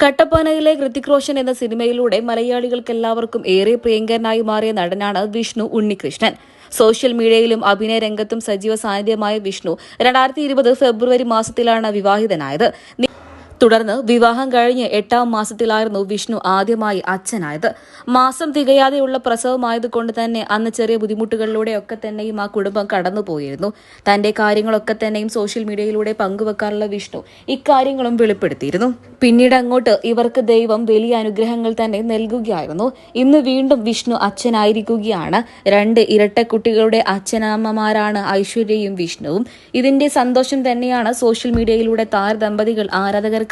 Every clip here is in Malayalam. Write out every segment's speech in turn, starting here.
കട്ടപ്പനയിലെ ഹൃതിക് റോഷൻ എന്ന സിനിമയിലൂടെ മലയാളികൾക്ക് എല്ലാവർക്കും ഏറെ പ്രിയങ്കരനായി മാറിയ നടനാണ് വിഷ്ണു ഉണ്ണികൃഷ്ണൻ. സോഷ്യൽ മീഡിയയിലും അഭിനയ രംഗത്തും സജീവ സാന്നിധ്യമായ വിഷ്ണു രണ്ടായിരത്തി ഇരുപത് ഫെബ്രുവരി മാസത്തിലാണ് വിവാഹിതനായത്. തുടർന്ന് വിവാഹം കഴിഞ്ഞ് എട്ടാം മാസത്തിലായിരുന്നു വിഷ്ണു ആദ്യമായി അച്ഛനായത്. മാസം തികയാതെയുള്ള പ്രസവമായതുകൊണ്ട് തന്നെ അന്ന് ചെറിയ ബുദ്ധിമുട്ടുകളിലൂടെയൊക്കെ തന്നെയും ആ കുടുംബം കടന്നുപോയിരുന്നു. തന്റെ കാര്യങ്ങളൊക്കെ തന്നെയും സോഷ്യൽ മീഡിയയിലൂടെ പങ്കുവെക്കാറുള്ള വിഷ്ണു ഇക്കാര്യങ്ങളും വെളിപ്പെടുത്തിയിരുന്നു. പിന്നീട് അങ്ങോട്ട് ഇവർക്ക് ദൈവം വലിയ അനുഗ്രഹങ്ങൾ തന്നെ നൽകുകയായിരുന്നു. ഇന്ന് വീണ്ടും വിഷ്ണു അച്ഛനായിരിക്കുകയാണ്. രണ്ട് ഇരട്ട കുട്ടികളുടെ അച്ഛനമ്മമാരാണ് ഐശ്വര്യയും വിഷ്ണുവും. ഇതിന്റെ സന്തോഷം തന്നെയാണ് സോഷ്യൽ മീഡിയയിലൂടെ താരദമ്പതികൾ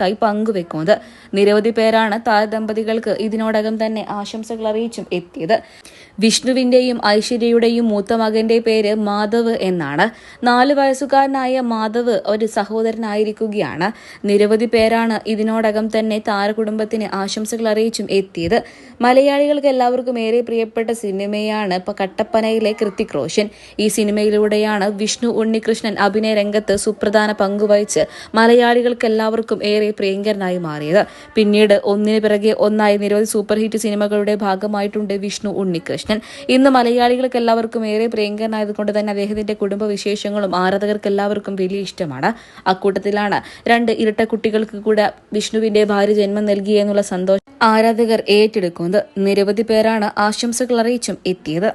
ആരാധകർക്കായി പങ്കുവെക്കുന്നത്. നിരവധി പേരാണ് താരദമ്പതികൾക്ക് ഇതിനോടകം തന്നെ ആശംസകൾ അറിയിച്ചും എത്തിയത്. വിഷ്ണുവിന്റെയും ഐശ്വര്യയുടെയും മൂത്ത മകന്റെ പേര് മാധവ് എന്നാണ്. നാല് വയസ്സുകാരനായ മാധവ് ഒരു സഹോദരനായിരിക്കുകയാണ്. നിരവധി പേരാണ് ഇതിനോടകം തന്നെ താരകുടുംബത്തിന് ആശംസകൾ അറിയിച്ചും എത്തിയത്. മലയാളികൾക്ക് എല്ലാവർക്കും ഏറെ പ്രിയപ്പെട്ട സിനിമയാണ് കട്ടപ്പനയിലെ കൃത്തിക് റോഷൻ. ഈ സിനിമയിലൂടെയാണ് വിഷ്ണു ഉണ്ണികൃഷ്ണൻ അഭിനയ രംഗത്ത് സുപ്രധാന പങ്കുവഹിച്ച് മലയാളികൾക്ക് എല്ലാവർക്കും ഏറെ പ്രിയങ്കരനായി മാറിയത്. പിന്നീട് ഒന്നിനു പിറകെ ഒന്നായി നിരവധി സൂപ്പർ ഹിറ്റ് സിനിമകളുടെ ഭാഗമായിട്ടുണ്ട് വിഷ്ണു ഉണ്ണികൃഷ്ണൻ. ഇന്ന് മലയാളികൾക്ക് എല്ലാവർക്കും ഏറെ പ്രിയങ്കരനായതുകൊണ്ട് തന്നെ അദ്ദേഹത്തിന്റെ കുടുംബ വിശേഷങ്ങളും ആരാധകർക്ക് എല്ലാവർക്കും വലിയ ഇഷ്ടമാണ്. അക്കൂട്ടത്തിലാണ് രണ്ട് ഇരട്ട കുട്ടികൾക്ക് കൂടെ വിഷ്ണുവിന്റെ ഭാര്യ ജന്മം നൽകി എന്നുള്ള സന്തോഷം ആരാധകർ ഏറ്റെടുക്കുന്നത്. നിരവധി പേരാണ് ആശംസകൾ അറിയിച്ചും എത്തിയത്.